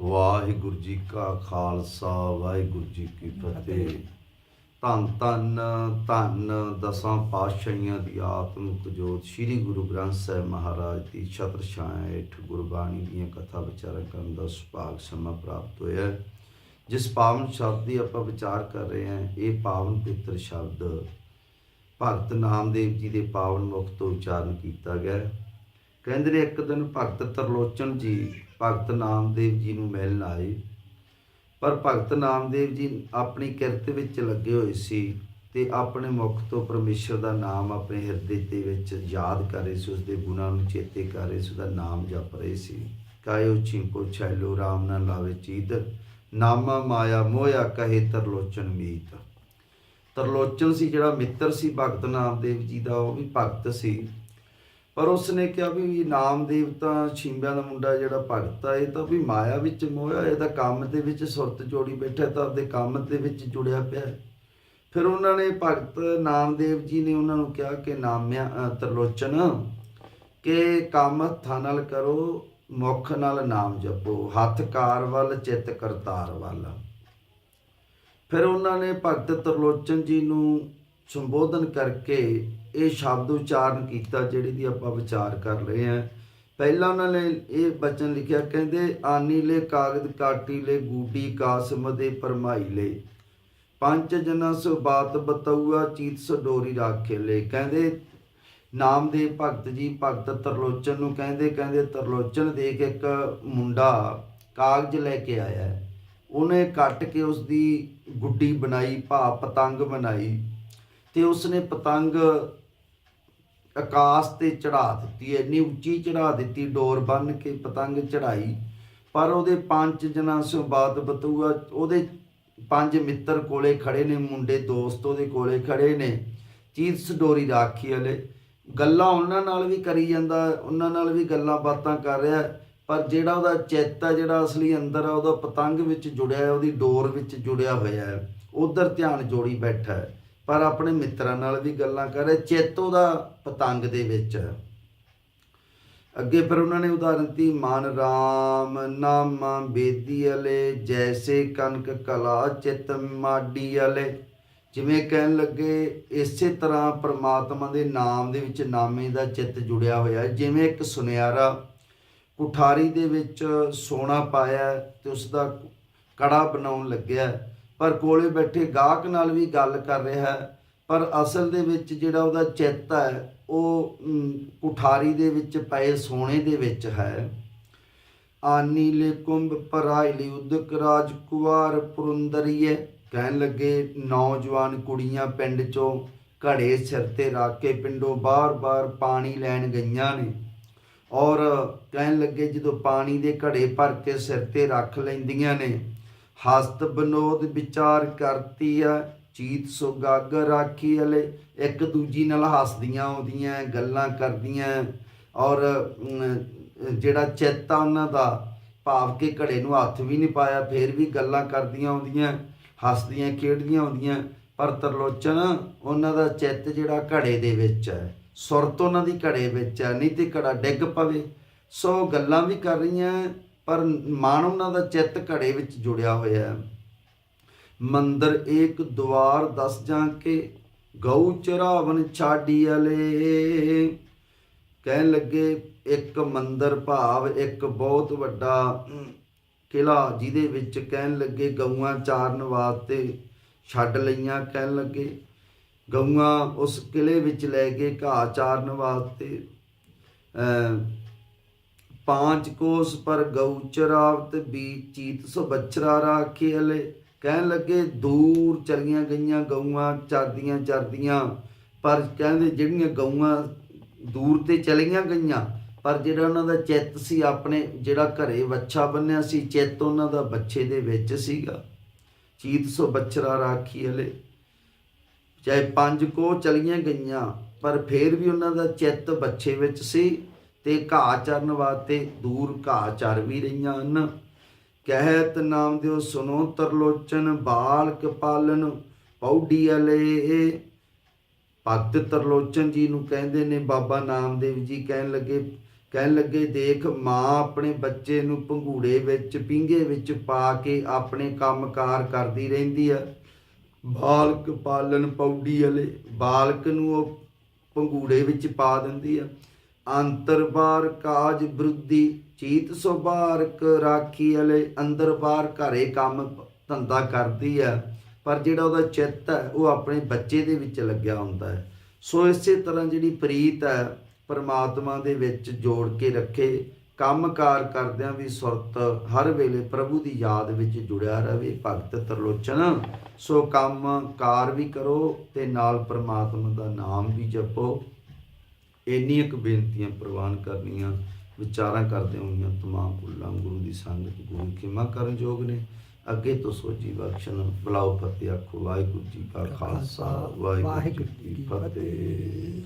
ਵਾਹਿਗੁਰੂ ਜੀ ਕਾ ਖਾਲਸਾ ਵਾਹਿਗੁਰੂ ਜੀ ਕੀ ਫਤਿਹ ਧੰਨ ਧੰਨ ਧੰਨ ਦਸਾਂ ਪਾਤਸ਼ਾਹੀਆਂ ਦੀ ਆਤਮਿਕ ਜੋਤ ਸ੍ਰੀ ਗੁਰੂ ਗ੍ਰੰਥ ਸਾਹਿਬ ਮਹਾਰਾਜ ਦੀ ਛਤਰ ਛਾਇਆ ਹੇਠ ਗੁਰਬਾਣੀ ਦੀਆਂ ਕਥਾ ਵਿਚਾਰਾਂ ਕਰਨ ਦਾ ਸੁਭਾਗ ਸਮਾਂ ਪ੍ਰਾਪਤ ਹੋਇਆ। ਜਿਸ ਪਾਵਨ ਸ਼ਬਦ ਦੀ ਆਪਾਂ ਵਿਚਾਰ ਕਰ ਰਹੇ ਹਾਂ ਇਹ ਪਾਵਨ ਪਵਿੱਤਰ ਸ਼ਬਦ ਭਗਤ ਨਾਮਦੇਵ ਜੀ ਦੇ ਪਾਵਨ ਮੁਖ ਤੋਂ ਉਚਾਰਨ ਕੀਤਾ ਗਿਆ। ਕਹਿੰਦੇ ਨੇ ਇੱਕ ਦਿਨ ਭਗਤ ਤਰਲੋਚਨ ਜੀ ਭਗਤ ਨਾਮਦੇਵ ਜੀ ਨੂੰ ਮਿਲਣ ਆਏ। ਪਰ ਭਗਤ ਨਾਮਦੇਵ ਜੀ ਆਪਣੀ ਕਿਰਤ ਵਿੱਚ ਲੱਗੇ ਹੋਏ ਸੀ ਤੇ ਆਪਣੇ ਮੁਖ ਤੋਂ ਪਰਮੇਸ਼ਰ ਦਾ ਨਾਮ ਆਪਣੇ ਹਿਰਦੇ ਦੇ ਵਿੱਚ ਯਾਦ ਕਰ ਰਹੇ ਸੀ ਉਸ ਦੇ ਗੁਣਾਂ ਨੂੰ ਚੇਤੇ ਕਰ ਰਹੇ ਸੀ ਉਹਦਾ ਨਾਮ ਜਪ ਰਹੇ ਸੀ। ਕਾਇਓ ਛਿੰਕੋ ਛੈਲੋ ਰਾਮ ਨਾ ਲਾਵੇ ਚੀਤ, ਨਾਮਾ ਮਾਇਆ ਮੋਇਆ ਕਹੇ ਤਰਲੋਚਨ ਮੀਤ। ਤਰਲੋਚਨ ਸੀ ਜਿਹੜਾ ਮਿੱਤਰ ਸੀ ਭਗਤ ਨਾਮਦੇਵ ਜੀ ਦਾ, ਉਹ ਵੀ ਭਗਤ ਸੀ। ਪਰ ਉਸਨੇ ਕਿਹਾ ਵੀ ਨਾਮਦੇਵ ਤਾਂ ਛਿੰਬਿਆਂ ਦਾ ਮੁੰਡਾ ਜਿਹੜਾ ਭਗਤ ਆ, ਇਹ ਤਾਂ ਵੀ ਮਾਇਆ ਵਿੱਚ ਮੋਇਆ ਇਹ ਕੰਮ ਦੇ ਵਿੱਚ ਸੁਰਤ ਜੋੜੀ ਬੈਠਾ ਤਾਂ ਆਪਦੇ ਕੰਮ ਦੇ ਵਿੱਚ ਜੁੜਿਆ ਪਿਆ ਫਿਰ ਉਹਨਾਂ ਨੇ ਭਗਤ ਨਾਮਦੇਵ ਜੀ ਨੇ ਉਹਨਾਂ ਨੂੰ ਕਿਹਾ ਕਿ ਨਾਮਿਆ ਤਰਲੋਚਨ, ਕਿ ਕੰਮ ਹੱਥਾਂ ਨਾਲ ਕਰੋ, ਮੁਖ ਨਾਲ ਨਾਮ ਜਪੋ, ਹੱਥ ਕਾਰ ਵੱਲ, ਚਿੱਤ ਕਰਤਾਰ ਵੱਲ। ਫਿਰ ਉਹਨਾਂ ਨੇ ਭਗਤ ਤਰਲੋਚਨ ਜੀ ਨੂੰ ਸੰਬੋਧਨ ਕਰਕੇ ਇਹ ਸ਼ਬਦ ਉਚਾਰਨ ਕੀਤਾ ਜਿਹੜੀ ਦੀ ਆਪਾਂ ਵਿਚਾਰ ਕਰ ਰਹੇ ਹਾਂ। ਪਹਿਲਾਂ ਉਹਨਾਂ ਨੇ ਇਹ ਬਚਨ ਲਿਖਿਆ, ਕਹਿੰਦੇ, ਆਨੀ ਲੈ ਕਾਗਦ ਕਾਟੀ ਲੈ, ਗੂਡੀ ਕਾਸਮ ਦੇ ਪਰਮਾਈ ਲੈ। ਪੰਜ ਜਨਾ ਸੋ ਬਾਤ ਬਤਉਆ ਚੀਤ ਸੋ ਡੋਰੀ ਰਾਖੇ ਲੈ। ਕਹਿੰਦੇ, ਨਾਮਦੇਵ ਭਗਤ ਜੀ, ਭਗਤ ਤਰਲੋਚਨ ਨੂੰ ਕਹਿੰਦੇ ਕਹਿੰਦੇ, ਤਰਲੋਚਨ ਦੇ ਕੇ ਇੱਕ ਮੁੰਡਾ ਕਾਗਜ਼ ਲੈ ਕੇ ਆਇਆ ਉਹਨੇ ਕੱਟ ਕੇ ਉਸ ਦੀ ਗੁੱਡੀ ਬਣਾਈ ਭਾ ਪਤੰਗ ਬਣਾਈ। ਤੇ ਉਸਨੇ ਪਤੰਗ ਆਕਾਸ਼ ਤੇ ਚੜਾ ਦਿੱਤੀ, ਇੰਨੀ ਉੱਚੀ ਚੜਾ ਦਿੱਤੀ, ਡੋਰ ਬੰਨ ਕੇ ਪਤੰਗ ਚੜਾਈ ਪਰ ਉਹਦੇ ਪੰਜ ਜਨਾਂ ਸੋ ਬਾਤ ਬਤੂਆ, ਉਹਦੇ ਪੰਜ ਮਿੱਤਰ ਕੋਲੇ ਖੜੇ ਨੇ, ਮੁੰਡੇ ਦੋਸਤ ਉਹਦੇ ਕੋਲੇ ਖੜੇ ਨੇ। ਚੀਜ਼ ਡੋਰੀ ਰਾਖੀ ਵਾਲੇ। ਗੱਲਾਂ ਉਹਨਾਂ ਨਾਲ ਵੀ ਕਰੀ ਜਾਂਦਾ, ਉਹਨਾਂ ਨਾਲ ਵੀ ਗੱਲਾਂ ਬਾਤਾਂ ਕਰ ਰਿਹਾ, ਪਰ ਜਿਹੜਾ ਉਹਦਾ ਚਿੱਤ ਆ ਜਿਹੜਾ ਅਸਲੀ ਅੰਦਰ ਆ, ਉਹਦਾ ਪਤੰਗ ਵਿੱਚ ਜੁੜਿਆ ਹੈ, ਉਹਦੀ ਡੋਰ ਵਿੱਚ ਜੁੜਿਆ ਹੋਇਆ ਹੈ। ਉਧਰ ਧਿਆਨ ਜੋੜੀ ਬੈਠਾ ਹੈ। ਪਰ ਆਪਣੇ ਮਿੱਤਰਾਂ ਨਾਲ ਵੀ ਗੱਲਾਂ ਕਰ ਰਿਹਾ ਚਿੱਤ ਉਹਦਾ ਪਤੰਗ ਦੇ ਵਿੱਚ। ਹੈ ਅੱਗੇ ਫਿਰ ਉਹਨਾਂ ਨੇ ਉਦਾਹਰਨ ਦਿੱਤੀ, ਮਨ ਰਾਮ ਨਾਮਾ ਬੇਦੀ ਅਲੇ, ਜੈਸੇ ਕਨਕ ਕਲਾ ਚਿਤ ਮਾਡੀ ਅਲੇ। ਜਿਵੇਂ ਕਹਿਣ ਲੱਗੇ, ਇਸੇ ਤਰ੍ਹਾਂ ਪ੍ਰਮਾਤਮਾ ਦੇ ਨਾਮ ਦੇ ਵਿੱਚ ਨਾਮੇ ਦਾ ਚਿੱਤ ਜੁੜਿਆ ਹੋਇਆ ਹੈ। ਜਿਵੇਂ ਇੱਕ ਸੁਨਿਆਰਾ ਕੁਠਾਰੀ ਦੇ ਵਿੱਚ ਸੋਨਾ ਪਾਇਆ ਹੈ ਤੇ ਉਸ ਦਾ ਕੜਾ ਬਣਾਉਣ ਲੱਗਿਆ ਪਰ ਕੋਲੇ ਬੈਠੇ ਗਾਹਕ ਨਾਲ ਵੀ ਗੱਲ ਕਰ ਰਿਹਾ ਹੈ। ਪਰ ਅਸਲ ਦੇ ਵਿੱਚ ਜਿਹੜਾ ਉਹਦਾ ਚਿੱਤ ਹੈ ਉਹ ਅਮ, ਕੁਠਾਰੀ ਦੇ ਵਿੱਚ ਪਏ ਸੋਨੇ ਦੇ ਵਿੱਚ ਹੈ। ਆਨੀ ਲੈ ਕੁੰਭ ਪਰਾਈ ਲਈ ਉਦਕ ਰਾਜ ਕੁਵਾਰ ਪੁਰੰਦਰੀਏ। ਕਹਿਣ ਲੱਗੇ ਨੌਜਵਾਨ ਕੁੜੀਆਂ ਪਿੰਡ ਚੋਂ ਘੜੇ ਸਿਰ ਤੇ ਰੱਖ ਕੇ ਪਿੰਡੋਂ ਬਾਰ-ਬਾਰ ਪਾਣੀ ਲੈਣ ਗਈਆਂ ਨੇ। ਔਰ ਕਹਿਣ ਲੱਗੇ ਜਦੋਂ ਪਾਣੀ ਦੇ ਘੜੇ ਭਰ ਕੇ ਸਿਰ ਤੇ ਰੱਖ ਲੈਂਦੀਆਂ ਨੇ ਹਸਤ ਬਨੋਦ ਵਿਚਾਰ ਕਰਤੀ ਆ, ਚੀਤ ਸੁਗਾਗਰ ਰਾਖੀ ਹਲੇ ਇੱਕ ਦੂਜੀ ਨਾਲ ਹੱਸਦੀਆਂ ਆਉਂਦੀਆਂ, ਗੱਲਾਂ ਕਰਦੀਆਂ। ਔਰ ਜਿਹੜਾ ਚਿੱਤ ਆ ਉਹਨਾਂ ਦਾ, ਭਾਵ ਕਿ ਘੜੇ ਨੂੰ ਹੱਥ ਵੀ ਨਹੀਂ ਪਾਇਆ, ਫੇਰ ਵੀ ਗੱਲਾਂ ਕਰਦੀਆਂ ਆਉਂਦੀਆਂ, ਹੱਸਦੀਆਂ, ਖੇਡਦੀਆਂ ਆਉਂਦੀਆਂ। ਪਰ ਤਰਲੋਚਨ, ਉਹਨਾਂ ਦਾ ਚਿੱਤ ਜਿਹੜਾ ਘੜੇ ਦੇ ਵਿੱਚ ਹੈ, ਸੁਰਤ ਉਹਨਾਂ ਦੀ ਘੜੇ ਵਿੱਚ ਹੈ, ਨਹੀਂ ਤੇ ਘੜਾ ਡਿੱਗ ਪਵੇ। ਸੋ ਗੱਲਾਂ ਵੀ ਕਰ ਰਹੀਆਂ ਪਰ ਮਨ ਉਹਨਾਂ ਦਾ ਚਿੱਤ ਘੜੇ ਵਿੱਚ ਜੁੜਿਆ ਹੋਇਆ ਹੈ। ਮੰਦਰ ਏਕ ਦੁਆਰ ਦਸ ਜਾਂ ਕੇ ਗਊ ਚਰਾਵਨ ਛਾਡੀ ਅਲੇ। ਕਹਿਣ ਲੱਗੇ ਇੱਕ ਮੰਦਰ ਭਾਵ ਇੱਕ ਬਹੁਤ ਵੱਡਾ ਅਮ, ਕਿਲਾ ਜਿਹਦੇ ਵਿੱਚ ਕਹਿਣ ਲੱਗੇ ਗਊਆਂ ਚਾਰਨ ਵਾਸਤੇ ਛੱਡ ਲਈਆਂ। ਕਹਿਣ ਲੱਗੇ ਗਊਆਂ ਉਸ ਕਿਲੇ ਵਿੱਚ ਲੈ ਕੇ ਘਾਹ ਚਾਰਨ ਵਾਸਤੇ ਅ ਪਾਂਚ ਕੋਸ ਪਰ ਗਊ ਚਰਾਵਤ ਬੀ ਚੀਤ ਸੋ ਬਛਰਾ ਰਾਖੇ ਹਲੇ ਕਹਿਣ ਲੱਗੇ ਦੂਰ ਚਲੀਆਂ ਗਈਆਂ ਗਊਆਂ ਚਰਦੀਆਂ ਚਰਦੀਆਂ ਪਰ ਕਹਿੰਦੇ ਜਿਹੜੀਆਂ ਗਊਆਂ ਦੂਰ ਤੇ ਚਲੀਆਂ ਗਈਆਂ ਪਰ ਜਿਹੜਾ ਉਹਨਾਂ ਦਾ ਚਿੱਤ ਸੀ ਆਪਣੇ ਜਿਹੜਾ ਘਰੇ ਵੱਛਾ ਬੰਨਿਆ ਸੀ ਚਿੱਤ ਉਹਨਾਂ ਦਾ ਬੱਚੇ ਦੇ ਵਿੱਚ ਸੀਗਾ ਚੀਤ ਸੋ ਬਛਰਾ ਰਾਖੀ ਹਲੇ ਚਾਹੇ ਪੰਜ ਕੋ ਚਲੀਆਂ ਗਈਆਂ ਪਰ ਫੇਰ ਵੀ ਉਹਨਾਂ ਦਾ ਚਿੱਤ ਬੱਚੇ ਵਿੱਚ ਸੀ ਤੇ ਘਾਹ ਚਰਨ ਵਾਸਤੇ ਦੂਰ ਘਾਹ ਚਰ ਵੀ ਰਹੀਆਂ ਹਨ। ਕਹਿਤ ਨਾਮ ਦਿਓ ਸੁਨੋ ਤਰਲੋਚਨ, ਬਾਲਕ ਪਾਲਨ ਪੌਡੀ ਅਲੇ ਭਗਤ ਤਰਲੋਚਨ ਜੀ ਨੂੰ ਕਹਿੰਦੇ ਨੇ, ਬਾਬਾ ਨਾਮਦੇਵ ਜੀ ਕਹਿਣ ਲੱਗੇ ਕਹਿਣ ਲੱਗੇ, ਦੇਖ ਮਾਂ ਆਪਣੇ ਬੱਚੇ ਨੂੰ ਪੰਘੂੜੇ ਵਿੱਚ, ਪਿੰਗੇ ਵਿੱਚ ਪਾ ਕੇ ਆਪਣੇ ਕੰਮਕਾਰ ਕਰਦੀ ਰਹਿੰਦੀ ਆ। ਬਾਲਕ ਪਾਲਣ, ਪੌੜੀ ਵਾਲੇ। ਬਾਲਕ ਨੂੰ ਉਹ ਪੰਘੂੜੇ ਵਿੱਚ ਪਾ ਦਿੰਦੀ ਆ। ਅੰਤਰ ਬਾਹਰ ਕਾਜ ਬਰੁੱਧੀ, ਚੀਤ ਸੁਭਾਰਕ ਰਾਖੀ ਵਾਲੇ ਅੰਦਰ ਬਾਹਰ ਘਰੇ ਕੰਮ ਧੰਦਾ ਕਰਦੀ ਆ। ਪਰ ਜਿਹੜਾ ਉਹਦਾ ਚਿੱਤ ਹੈ, ਉਹ ਆਪਣੇ ਬੱਚੇ ਦੇ ਵਿੱਚ ਲੱਗਿਆ ਹੁੰਦਾ ਹੈ। ਸੋ ਇਸੇ ਤਰ੍ਹਾਂ ਜਿਹੜੀ ਪ੍ਰੀਤ ਹੈ, ਪਰਮਾਤਮਾ ਦੇ ਵਿੱਚ ਜੋੜ ਕੇ ਰੱਖੇ। ਕੰਮਕਾਰ ਕਰਦਿਆਂ ਵੀ ਸੁਰਤ ਹਰ ਵੇਲੇ ਪ੍ਰਭੂ ਦੀ ਯਾਦ ਵਿੱਚ ਜੁੜਿਆ ਰਹੇ, ਭਗਤ ਤਰਲੋਚਨ। ਸੋ ਕੰਮ ਕਾਰ ਵੀ ਕਰੋ ਤੇ ਨਾਲ ਪਰਮਾਤਮਾ ਦਾ ਨਾਮ ਵੀ ਜਪੋ। ਇੰਨੀਆਂ ਕੁ ਬੇਨਤੀਆਂ ਪ੍ਰਵਾਨ ਕਰਨੀਆਂ ਵਿਚਾਰਾਂ ਕਰਦੇ ਹੋਈਆਂ ਤਮਾਮ ਭੁੱਲਾਂ ਗੁਰੂ ਦੀ ਸੰਗਤ ਗੁਰੂ ਖਿਮਾ ਕਰਨ ਯੋਗ ਨੇ। ਅੱਗੇ ਤੋਂ ਸੋਚੀ ਬਖਸ਼ਣ ਬਲਾਉ ਫਤਿਹ ਆਖੋ ਵਾਹਿਗੁਰੂ ਜੀ ਕਾ ਖਾਲਸਾ ਵਾਹਿਗੁਰੂ ਜੀ ਕੀ ਫਤਿਹ।